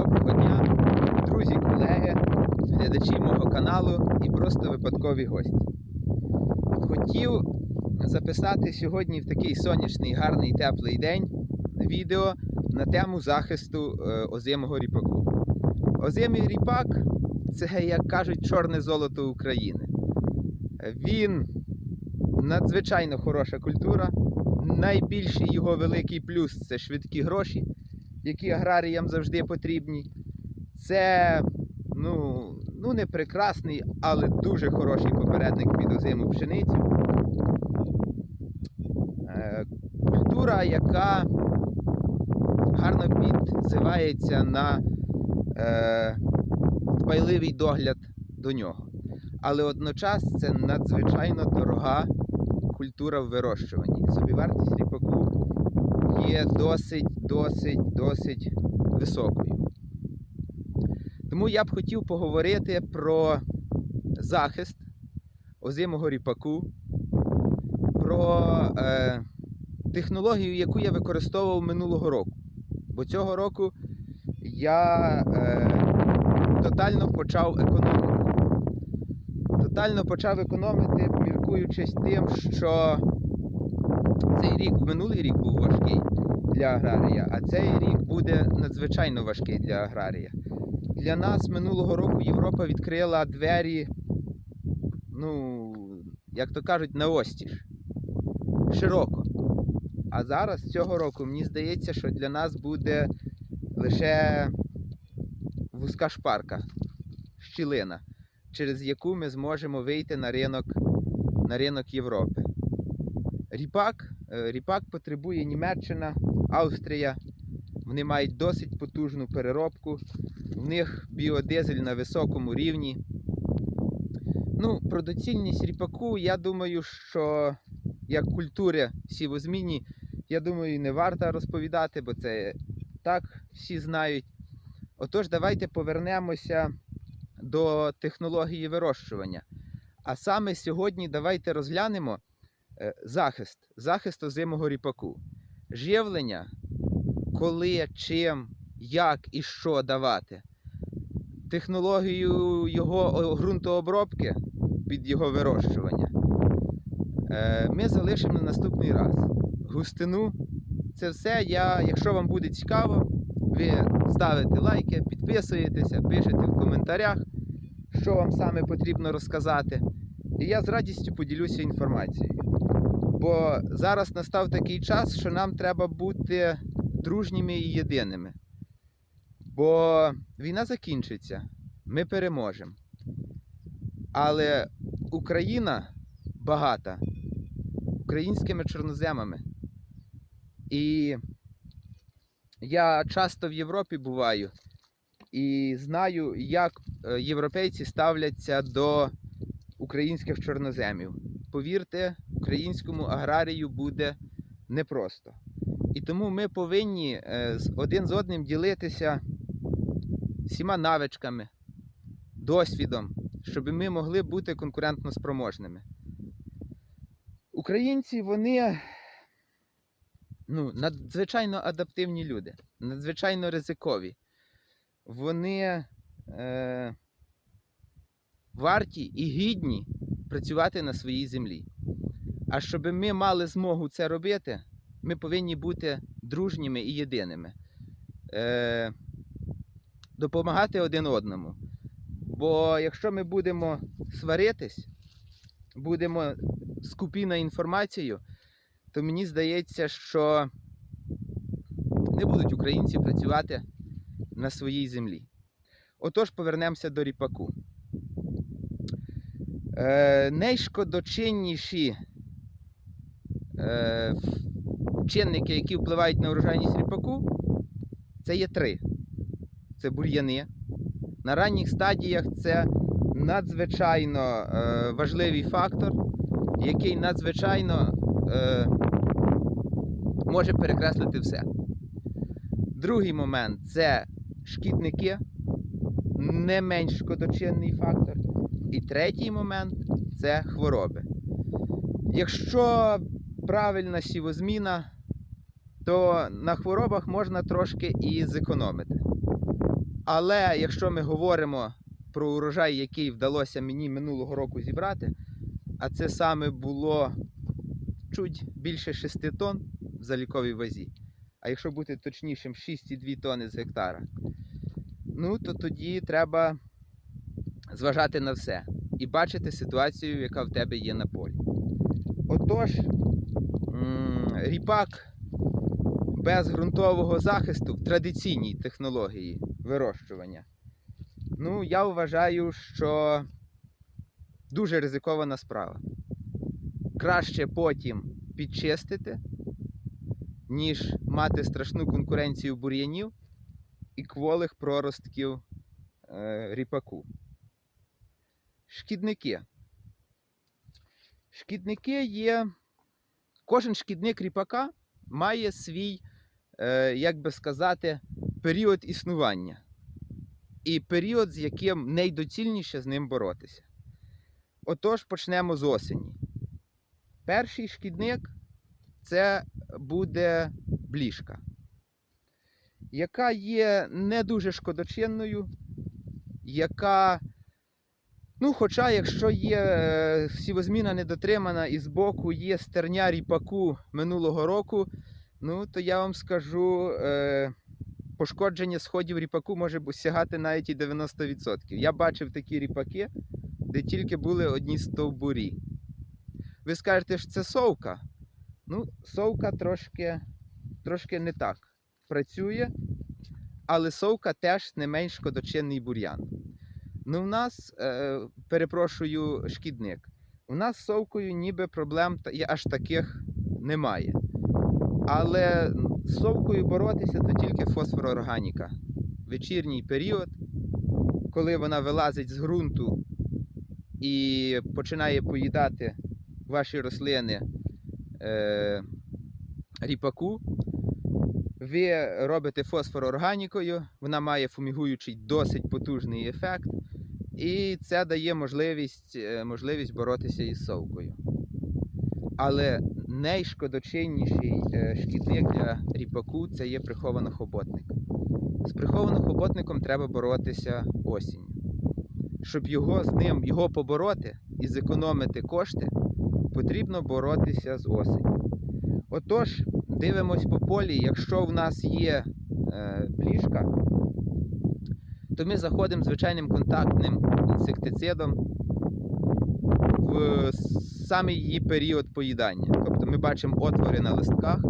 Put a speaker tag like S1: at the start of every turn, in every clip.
S1: Доброго дня, друзі, колеги, глядачі мого каналу і просто випадкові гості. Хотів записати сьогодні в такий сонячний, гарний, теплий день відео на тему захисту е, озимого ріпаку. Озимий ріпак це, як кажуть, чорне золото України. Він надзвичайно хороша культура. Найбільший його великий плюс це швидкі гроші, які аграріям завжди потрібні. Це ну, ну не прекрасний, але дуже хороший попередник під озиму пшеницю. Е, Культура, яка гарно відзивається на е, дбайливий догляд до нього. Але одночас це надзвичайно дорога культура в вирощуванні. Собівартість ріпаку є досить, досить, досить високою. Тому я б хотів поговорити про захист озимого ріпаку, про е, технологію, яку я використовував минулого року. Бо цього року я е, тотально почав економити. Тотально почав економити, міркуючись тим, що цей рік, минулий рік був важкий для аграрія, а цей рік буде надзвичайно важкий для аграрія. Для нас минулого року Європа відкрила двері, ну, як то кажуть, на остіж. Широко. А зараз цього року мені здається, що для нас буде лише вузька шпарка, щілина, через яку ми зможемо вийти на ринок, на ринок Європи. Ріпак, е, ріпак потребує Німеччина, Австрія. Вони мають досить потужну переробку. В них біодизель на високому рівні. Ну, про доцільність ріпаку, я думаю, що як культури сівозмінні, я думаю, не варто розповідати, бо це так всі знають. Отож, давайте повернемося до технології вирощування. А саме сьогодні давайте розглянемо захист, захист озимого ріпаку. Живлення, коли, чим, як і що давати. Технологію його ґрунтообробки під його вирощування. Е, Ми залишимо на наступний раз. Густину. Це все. Я, якщо вам буде цікаво, ви ставите лайки, підписуєтеся, пишете в коментарях, що вам саме потрібно розказати. І я з радістю поділюся інформацією. Бо зараз настав такий час, що нам треба бути дружніми і єдиними. Бо війна закінчиться, ми переможемо. Але Україна багата українськими чорноземами. І я часто в Європі буваю і знаю, як е, європейці ставляться до українських чорноземів. Повірте, українському аграрію буде непросто. І тому ми повинні е, один з одним ділитися всіма навичками, досвідом, щоб ми могли бути конкурентно спроможними. Українці, вони ну, надзвичайно адаптивні люди, надзвичайно ризикові. Вони е, варті і гідні працювати на своїй землі. А щоб ми мали змогу це робити, ми повинні бути дружніми і єдиними. Е, допомагати один одному. Бо якщо ми будемо сваритись, будемо скупі на інформацію, то мені здається, що не будуть українці працювати на своїй землі. Отож, повернемося до ріпаку. Е, найшкодочинніші е, чинники, які впливають на урожайність ріпаку, це є три. Це бур'яни. На ранніх стадіях це надзвичайно е, важливий фактор, який надзвичайно е, може перекреслити все. Другий момент це шкідники, не менш шкодочинний фактор. І третій момент це хвороби. Якщо правильна сівозміна, то на хворобах можна трошки і зекономити. Але якщо ми говоримо про урожай, який вдалося мені минулого року зібрати, а це саме було чуть більше 6 тонн в заліковій вазі. А якщо бути точнішим, 6,2 тонни з гектара. Ну, то тоді треба зважати на все і бачити ситуацію, яка в тебе є на полі. Отож, ріпак без ґрунтового захисту в традиційній технології вирощування. Ну, я вважаю, що дуже ризикована справа. Краще потім підчистити, ніж мати страшну конкуренцію бур'янів і кволих проростків е, ріпаку. Шкідники. Шкідники є. Кожен шкідник ріпака має свій, е, як би сказати, період існування. І період, з яким найдоцільніше з ним боротися. Отож, почнемо з осені. Перший шкідник це буде бліжка, яка є не дуже шкодочинною, яка, ну, хоча, якщо є е, сівозміна недотримана і збоку є стерня ріпаку минулого року, ну, то я вам скажу, е, пошкодження сходів ріпаку може сягати навіть і 90%. Я бачив такі ріпаки, де тільки були одні стовбурі. Ви скажете, що це совка. Ну, совка трошки, трошки не так працює, але совка теж не менш шкодочинний бур'ян. Ну, в нас, е, перепрошую, шкідник. У нас з совкою ніби проблем аж таких немає. Але з совкою боротися то тільки фосфороорганіка. Вечірній період, коли вона вилазить з ґрунту і починає поїдати ваші рослини е, ріпаку, ви робите фосфороорганікою, вона має фумігуючий досить потужний ефект, і це дає можливість, е, можливість боротися із совкою. Але найшкодочинніший е, шкідник для ріпаку це є приховано-хоботник. З приховано-хоботником треба боротися осінню. Щоб його з ним його побороти і зекономити кошти, потрібно боротися з осені. Отож, дивимось по полі, якщо в нас є е, плішка, то ми заходимо звичайним контактним інсектицидом в саме її період поїдання. Тобто ми бачимо отвори на листках,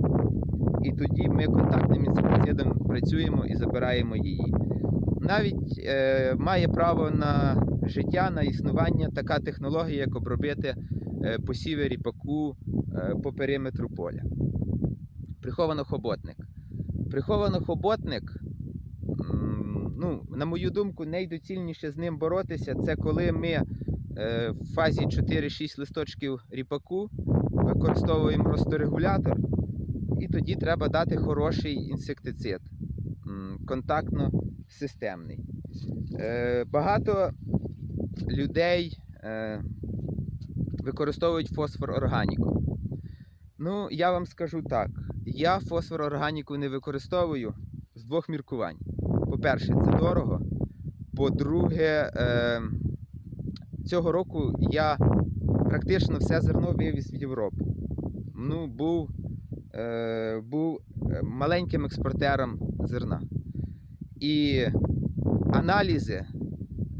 S1: і тоді ми контактним інсектицидом працюємо і забираємо її. Навіть е, має право на життя, на існування така технологія, як обробити е, посіви ріпаку е, по периметру поля. Приховано-хоботник. Приховано-хоботник, м, ну, на мою думку, найдоцільніше з ним боротися, це коли ми е, в фазі 4-6 листочків ріпаку використовуємо росторегулятор, і тоді треба дати хороший інсектицид, контактно-системний. Е, Багато людей е, використовують фосфор органіку. Ну, я вам скажу так: я фосфор органіку не використовую з двох міркувань. По-перше, це дорого. По-друге, е, цього року я практично все зерно вивіз в Європу. Ну, був, е, був е, маленьким експортером зерна. І аналізи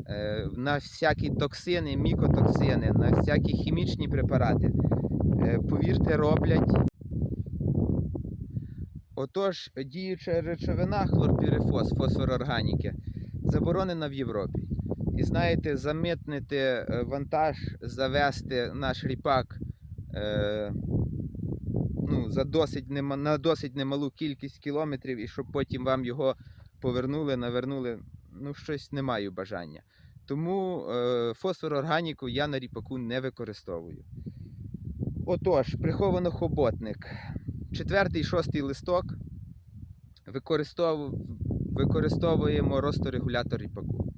S1: е, на всякі токсини, мікотоксини, на всякі хімічні препарати, повірте, роблять. Отож, діюча речовина хлорпірифос, фосфорорганіки, заборонена в Європі. І знаєте, замитнити е, вантаж, завести наш ріпак е, ну, за досить на досить немалу кількість кілометрів, і щоб потім вам його повернули, навернули, ну, щось не маю бажання. Тому е, фосфорорганіку я на ріпаку не використовую. Отож, приховано хоботник. Четвертий, шостий листок використов... використовуємо росторегулятор ріпаку.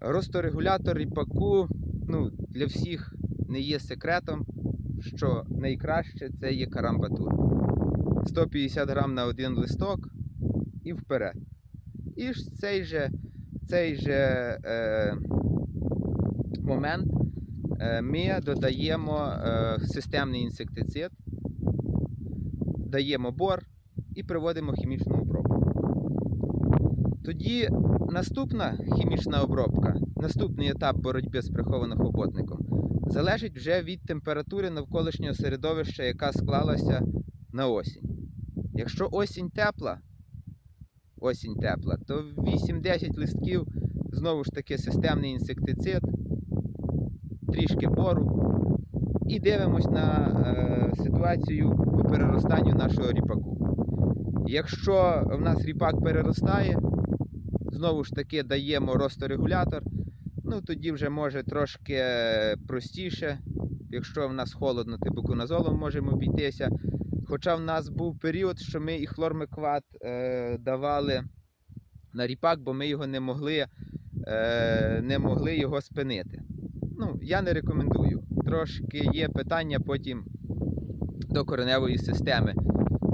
S1: Росторегулятор ріпаку ну, для всіх не є секретом, що найкраще це є карамбатур. 150 грам на один листок і вперед. І цей же цей же е, момент е, ми додаємо е, системний інсектицид, даємо бор і проводимо хімічну обробку. Тоді наступна хімічна обробка, наступний етап боротьби з прихованохоботником залежить вже від температури навколишнього середовища, яка склалася на осінь. Якщо осінь тепла, осінь тепла, то 8-10 листків знову ж таки системний інсектицид, трішки бору. І дивимось на е, ситуацію по переростанню нашого ріпаку. Якщо в нас ріпак переростає, знову ж таки даємо росторегулятор, ну тоді вже може трошки простіше. Якщо в нас холодно, тибуконазолом можемо обійтися. Хоча в нас був період, що ми і хлормикват е, давали на ріпак, бо ми його не могли, е, не могли його спинити. Ну, я не рекомендую. Трошки є питання потім до кореневої системи,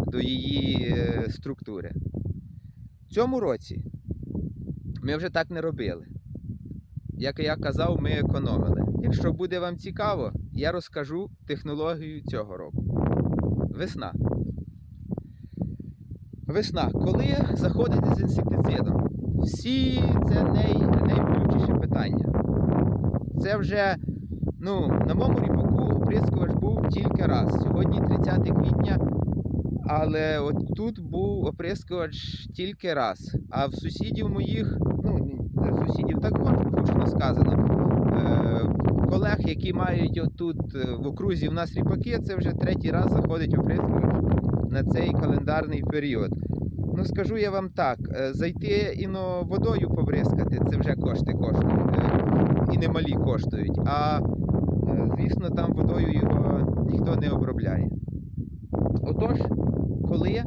S1: до її е, структури. В цьому році ми вже так не робили. Як я казав, ми економили. Якщо буде вам цікаво, я розкажу технологію цього року. Весна. Весна. Коли заходите з інсектицидом, всі це най, питання. Це вже, ну, на моєму ріпаку оприскувач був тільки раз. Сьогодні 30 квітня, але от тут був оприскувач тільки раз. А в сусідів моїх, ну, сусідів так гучно сказано. Е, колег, які мають отут е, в окрузі в нас ріпаки, це вже третій раз заходить оприскувач на цей календарний період. Ну, скажу я вам так, е, зайти іно водою побризкати, це вже кошти коштують. І немалі коштують. А звісно, там водою його ніхто не обробляє. Отож, коли,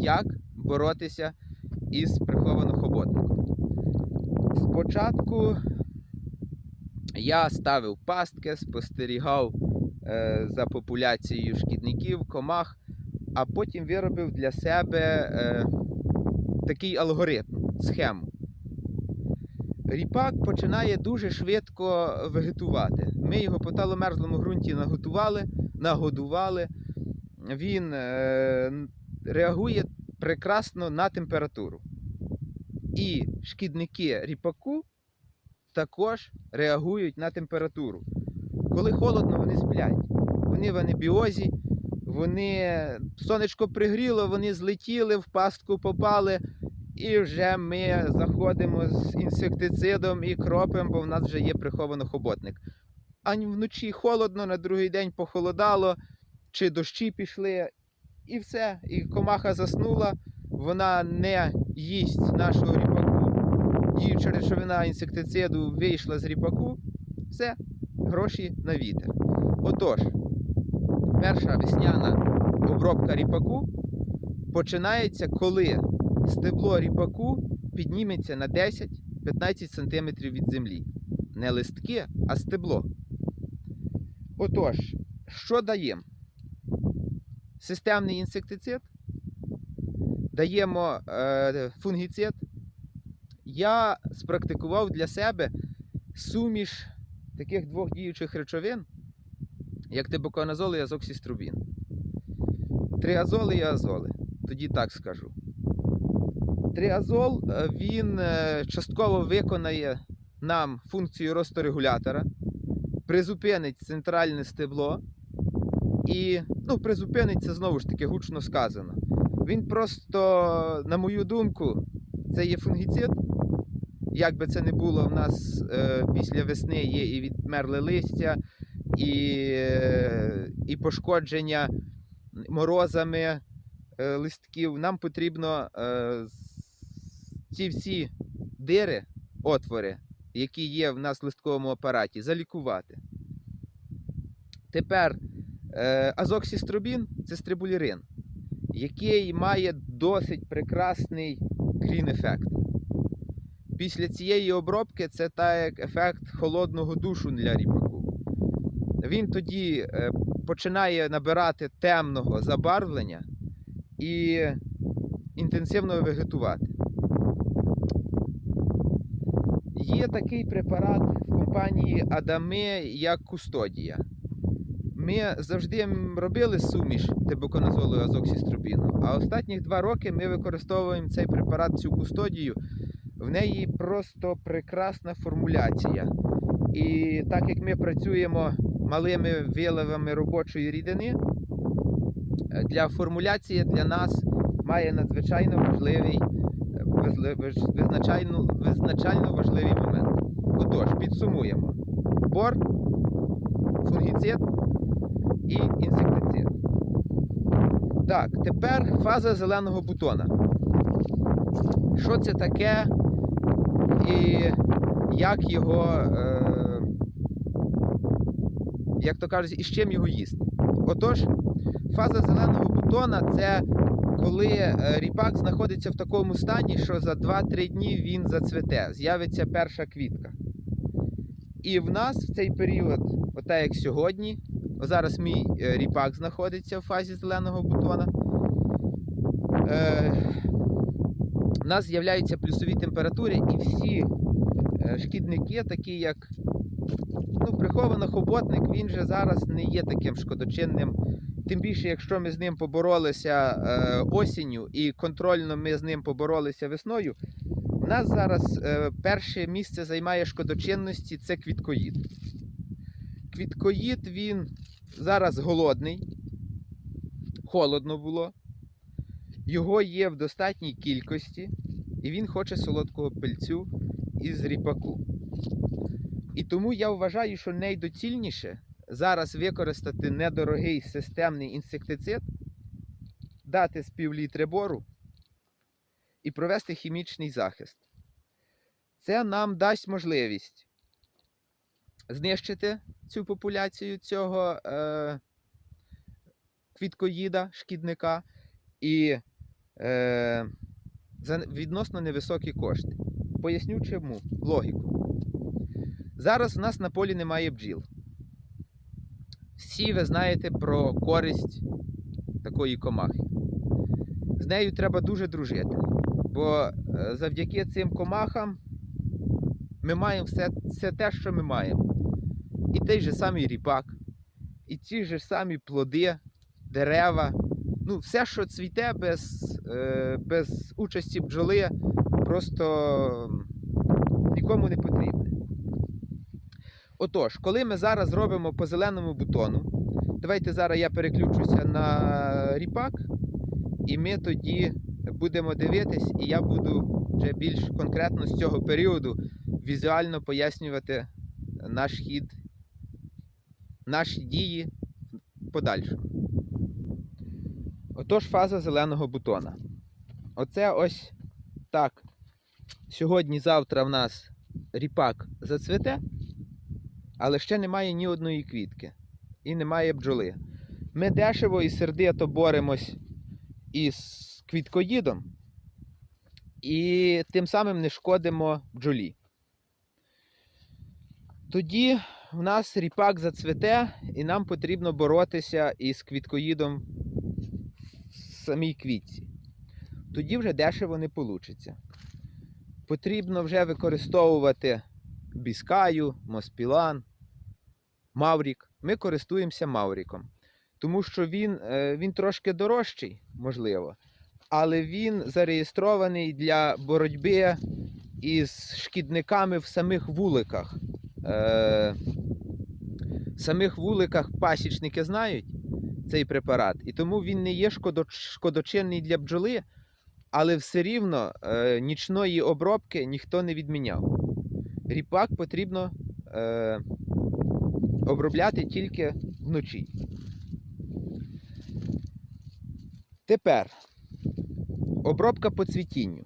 S1: як боротися із прихованохоботником? Спочатку я ставив пастки, спостерігав е, за популяцією шкідників, комах, а потім виробив для себе е, такий алгоритм, схему. Ріпак починає дуже швидко вегетувати. Ми його по таломерзлому ґрунті наготували, нагодували. Він е, реагує прекрасно на температуру. І шкідники ріпаку також реагують на температуру. Коли холодно, вони сплять. Вони в анебіозі, вони сонечко пригріло, вони злетіли, в пастку попали, і вже ми заходимо з інсектицидом і кропимо, бо в нас вже є приховано-хоботник. А вночі холодно, на другий день похолодало, чи дощі пішли, і все. І комаха заснула, вона не їсть нашого ріпаку. Діюча речовина інсектициду вийшла з ріпаку, все, гроші на вітер. Отож, перша весняна обробка ріпаку починається, коли стебло ріпаку підніметься на 10-15 см від землі. Не листки, а стебло. Отож, що даємо? Системний інсектицид, даємо е, фунгіцид. Я спрактикував для себе суміш таких двох діючих речовин, як тибуконазол і азоксіструбін. Триазоли і азоли. Тоді так скажу. Триазол е, він е, частково виконає нам функцію росторегулятора, призупинить центральне стебло. І ну, призупинить це знову ж таки гучно сказано. Він просто, на мою думку, це є фунгіцид. Як би це не було, в нас е, після весни є і відмерле листя, і, е, і пошкодження морозами е, листків. Нам потрібно е, ці всі дири, отвори, які є в нас в листковому апараті, залікувати. Тепер е, азоксіструбін це стрибулірин, який має досить прекрасний крін-ефект. Після цієї обробки це так ефект холодного душу для ріпаку. Він тоді е, починає набирати темного забарвлення і інтенсивно вегетувати. Є такий препарат в компанії Адаме як Кустодія. Ми завжди робили суміш тибуконазолу азоксістробіну, а останніх два роки ми використовуємо цей препарат, цю кустодію. В неї просто прекрасна формуляція. І так як ми працюємо малими виливами робочої рідини, е, для формуляції для нас має надзвичайно важливий, визначально, визначально важливий момент. Отож, підсумуємо: бор, фунгіцид і інсектицид. Так, тепер фаза зеленого бутона. Що це таке і як його, е, як то кажуть, і з чим його їсти? Отож, фаза зеленого бутона це коли е, ріпак знаходиться в такому стані, що за 2-3 дні він зацвете, з'явиться перша квітка. І в нас в цей період, отак як сьогодні, зараз мій е, ріпак знаходиться в фазі зеленого бутона. Е, в нас з'являються плюсові температури, і всі е, шкідники, такі як ну, приховано хоботник, він же зараз не є таким шкодочинним. Тим більше, якщо ми з ним поборолися е, осінню і контрольно ми з ним поборолися весною, у нас зараз е, перше місце займає шкодочинності це квіткоїд. Квіткоїд він зараз голодний, холодно було, його є в достатній кількості, і він хоче солодкого пильцю із ріпаку. І тому я вважаю, що найдоцільніше зараз використати недорогий системний інсектицид, дати з пів літри бору і провести хімічний захист. Це нам дасть можливість знищити цю популяцію цього е, квіткоїда, шкідника і е, за відносно невисокі кошти. Поясню чому логіку. Зараз у нас на полі немає бджіл. Всі ви знаєте про користь такої комахи. З нею треба дуже дружити, бо е, завдяки цим комахам ми маємо все, все те, що ми маємо. І той же самий ріпак, і ті ж самі плоди, дерева. Ну, все, що цвіте без, е, без участі бджоли, просто нікому не потрібне. Отож, коли ми зараз робимо по зеленому бутону, давайте зараз я переключуся на ріпак, і ми тоді будемо дивитись, і я буду вже більш конкретно з цього періоду візуально пояснювати наш хід, наші дії подальшому. Отож, фаза зеленого бутона. Оце ось так. Сьогодні-завтра в нас ріпак зацвете, але ще немає ні одної квітки і немає бджоли. Ми дешево і сердито боремось із квіткоїдом і тим самим не шкодимо бджолі. Тоді в нас ріпак зацвете, і нам потрібно боротися із квіткоїдом в самій квітці. Тоді вже дешево не вийде. Потрібно вже використовувати біскаю, моспілан, маврік. Ми користуємося мавріком, тому що він, е, він трошки дорожчий, можливо, але він зареєстрований для боротьби із шкідниками в самих вуликах. Е, в самих вуликах пасічники знають цей препарат, і тому він не є шкодочинний для бджоли, але все рівно е, нічної обробки ніхто не відміняв. Ріпак потрібно е, обробляти тільки вночі. Тепер обробка по цвітінню.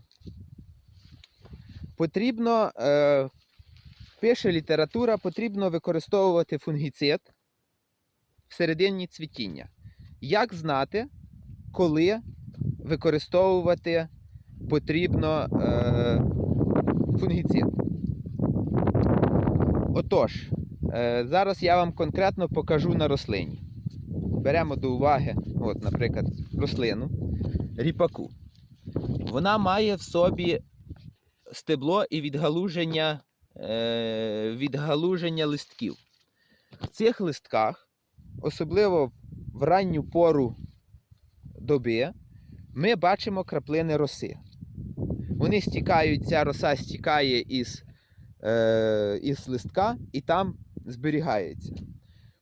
S1: Потрібно, е, пише література, потрібно використовувати фунгіцид в середині цвітіння. Як знати, коли використовувати потрібно е, фунгіцид? Отож, е, зараз я вам конкретно покажу на рослині. Беремо до уваги, от, наприклад, рослину ріпаку. Вона має в собі стебло і відгалуження е, відгалуження листків. В цих листках, особливо в ранню пору доби, ми бачимо краплини роси. Вони стікають, ця роса стікає із, е, із листка і там зберігається.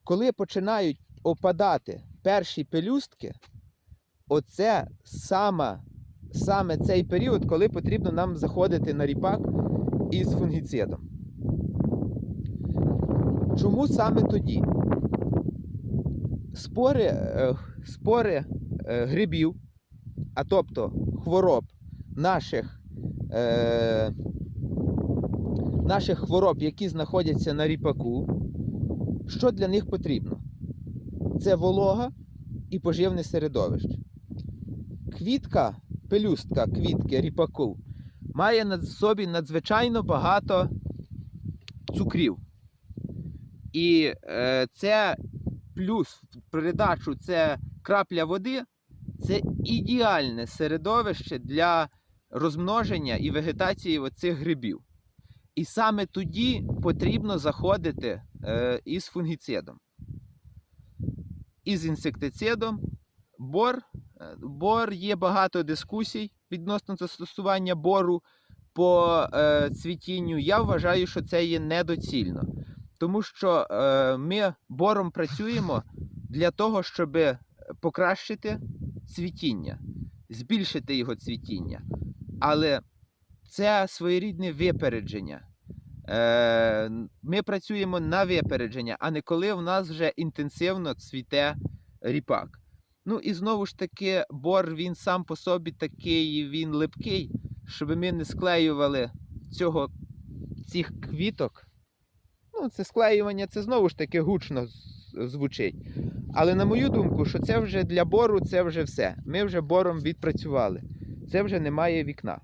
S1: Коли починають опадати перші пелюстки, оце саме, саме цей період, коли потрібно нам заходити на ріпак із фунгіцидом. Чому саме тоді? Спори, е, спори е, грибів, а тобто хвороб наших, е, наших хвороб, які знаходяться на ріпаку, що для них потрібно? Це волога і поживне середовище. Квітка, пелюстка квітки ріпаку має на собі надзвичайно багато цукрів. І е, це плюс в придачу це крапля води, це ідеальне середовище для розмноження і вегетації оцих грибів. І саме тоді потрібно заходити е, із фунгіцидом. Із інсектицидом. Бор, е, бор є багато дискусій відносно застосування бору по е, цвітінню. Я вважаю, що це є недоцільно. Тому що ми бором працюємо для того, щоб покращити цвітіння, збільшити його цвітіння. Але це своєрідне випередження. Е, Ми працюємо на випередження, а не коли в нас вже інтенсивно цвіте ріпак. Ну і знову ж таки, бор він сам по собі такий, він липкий, щоб ми не склеювали цього, цих квіток. Ну, це склеювання, це знову ж таки гучно звучить. Але на мою думку, що це вже для бору, це вже все. Ми вже бором відпрацювали. Це вже немає вікна.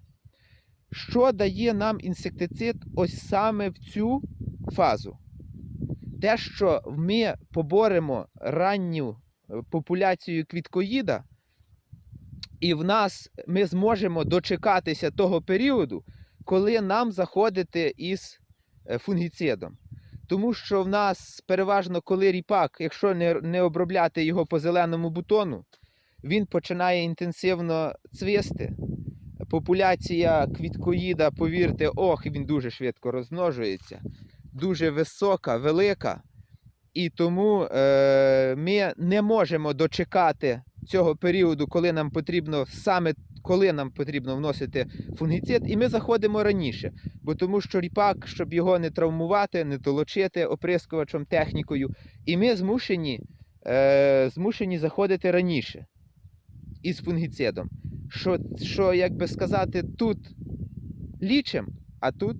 S1: Що дає нам інсектицид ось саме в цю фазу? Те, що ми поборемо ранню е, популяцію квіткоїда, і в нас ми зможемо дочекатися того періоду, коли нам заходити із е, фунгіцидом. Тому що в нас переважно, коли ріпак, якщо не, не обробляти його по зеленому бутону, він починає інтенсивно цвісти. Популяція квіткоїда, повірте, ох, він дуже швидко розмножується, дуже висока, велика. І тому е, ми не можемо дочекати цього періоду, коли нам потрібно саме коли нам потрібно вносити фунгіцид, і ми заходимо раніше. Бо тому що ріпак, щоб його не травмувати, не толочити оприскувачем технікою, і ми змушені, е, змушені заходити раніше із фунгіцидом. Що, що, як би сказати, тут лічим, а тут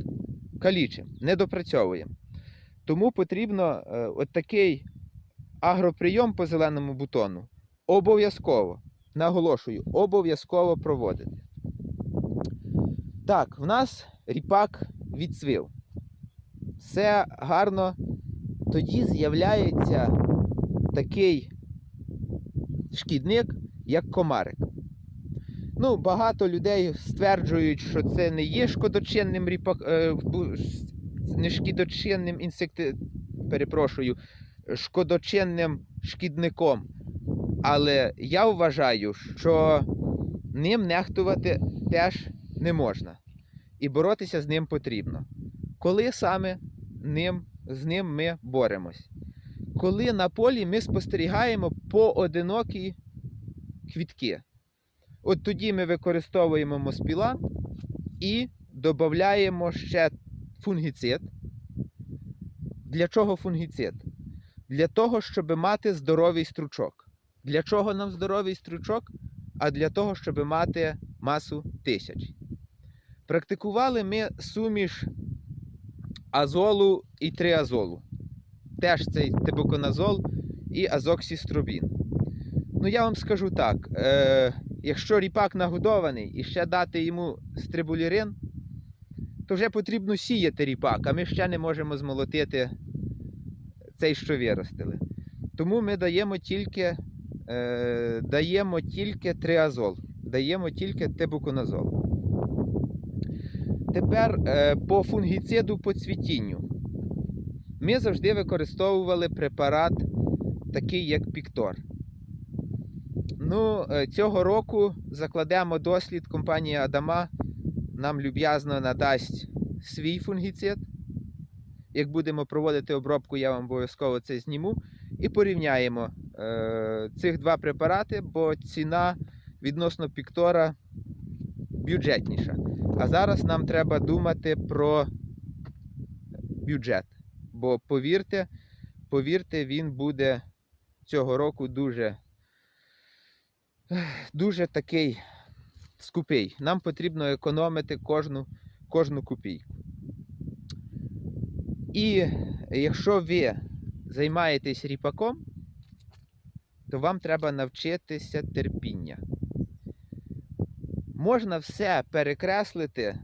S1: калічим, не допрацьовуємо. Тому потрібно е, от такий агроприйом по зеленому бутону обов'язково, наголошую, обов'язково проводити. Так, в нас ріпак відцвів. Все гарно. Тоді з'являється такий шкідник, як комарик. Ну, багато людей стверджують, що це не є шкодочинним ріпак, е, не шкідочинним інсекти, перепрошую, шкодочинним шкідником. Але я вважаю, що ним нехтувати теж не можна. І боротися з ним потрібно. Коли саме ним, з ним ми боремось? Коли на полі ми спостерігаємо поодинокі квітки. От тоді ми використовуємо моспілан і додаємо ще фунгіцид. Для чого фунгіцид? Для того, щоб мати здоровий стручок. Для чого нам здоровий стручок? А для того, щоб мати масу тисяч. Практикували ми суміш азолу і триазолу. Теж цей тибуконазол і азоксістробін. Ну, я вам скажу так: е, якщо ріпак нагодований і ще дати йому стрибулірин, то вже потрібно сіяти ріпак, а ми ще не можемо змолотити цей, що виростили. Тому ми даємо тільки, е, даємо тільки триазол, даємо тільки тибуконазол. Тепер е, по фунгіциду по цвітінню. Ми завжди використовували препарат такий, як Піктор. Ну, е, цього року закладемо дослід. Компанія Адама нам люб'язно надасть свій фунгіцид. Як будемо проводити обробку, я вам обов'язково це зніму. І порівняємо е, цих два препарати, бо ціна відносно Піктора бюджетніша. А зараз нам треба думати про бюджет. Бо повірте, повірте, він буде цього року дуже, дуже такий скупий. Нам потрібно економити кожну, кожну копійку. І якщо ви займаєтесь ріпаком, то вам треба навчитися терпіння. Можна все перекреслити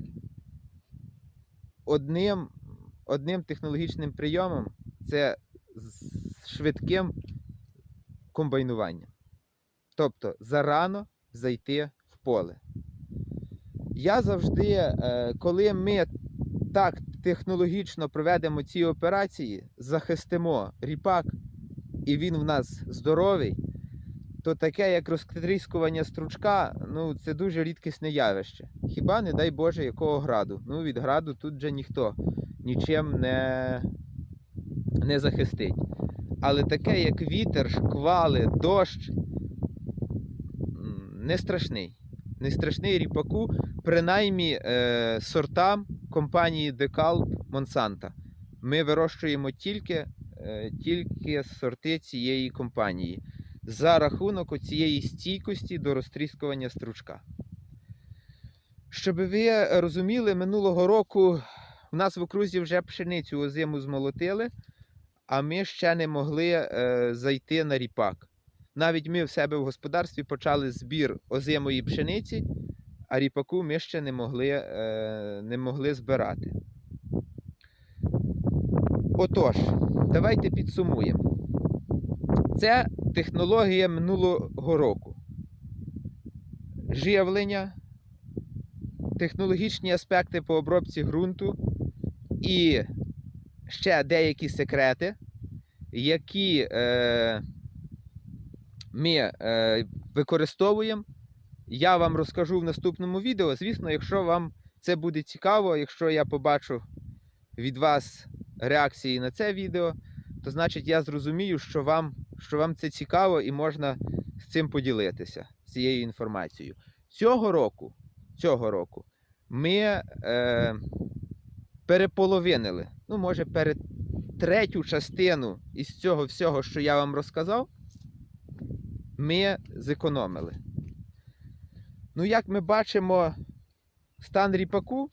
S1: одним, одним технологічним прийомом це швидким комбайнуванням. Тобто зарано зайти в поле. Я завжди, е, коли ми так технологічно проведемо ці операції, захистимо ріпак, і він в нас здоровий, то таке, як розтріскування стручка, ну це дуже рідкісне явище. Хіба, не дай Боже, якого граду? Ну, від граду тут вже ніхто нічим не, не захистить. Але таке, як вітер, шквали, дощ, не страшний. Не страшний ріпаку, принаймні е, сортам компанії Decalb Monsanto. Ми вирощуємо тільки, е, тільки сорти цієї компанії за рахунок цієї стійкості до розтріскування стручка. Щоб ви розуміли, минулого року в нас в окрузі вже пшеницю озиму змолотили, а ми ще не могли е, зайти на ріпак. Навіть ми в себе в господарстві почали збір озимої пшениці, а ріпаку ми ще не могли, е, не могли збирати. Отож, давайте підсумуємо. Це технологія минулого року. Живлення, технологічні аспекти по обробці ґрунту і ще деякі секрети, які е, ми е, використовуємо. Я вам розкажу в наступному відео. Звісно, якщо вам це буде цікаво, якщо я побачу від вас реакції на це відео, то значить я зрозумію, що вам, що вам це цікаво і можна з цим поділитися, цією інформацією. Цього року, цього року ми е, переполовинили, ну, може, перед третю частину із цього всього, що я вам розказав, ми зекономили. Ну, як ми бачимо, стан ріпаку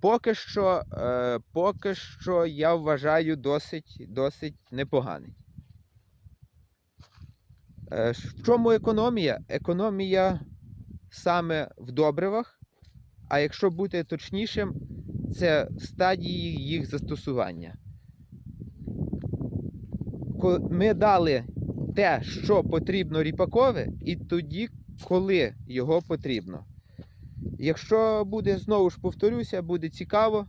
S1: поки що, е, поки що я вважаю досить, досить непоганий. Е, в чому економія? Економія саме в добривах, а якщо бути точнішим, це в стадії їх застосування. Ми дали те, що потрібно ріпакове, і тоді, коли його потрібно. Якщо буде, знову ж повторюся, буде цікаво,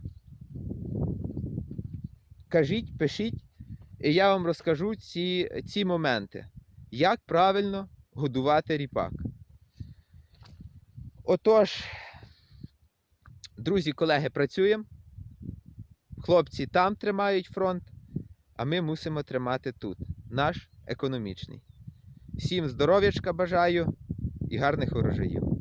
S1: кажіть, пишіть, і я вам розкажу ці, ці моменти, як правильно годувати ріпак. Отож, друзі, колеги, працюємо. Хлопці там тримають фронт, а ми мусимо тримати тут, наш економічний. Всім здоров'ячка бажаю і гарних урожаїв.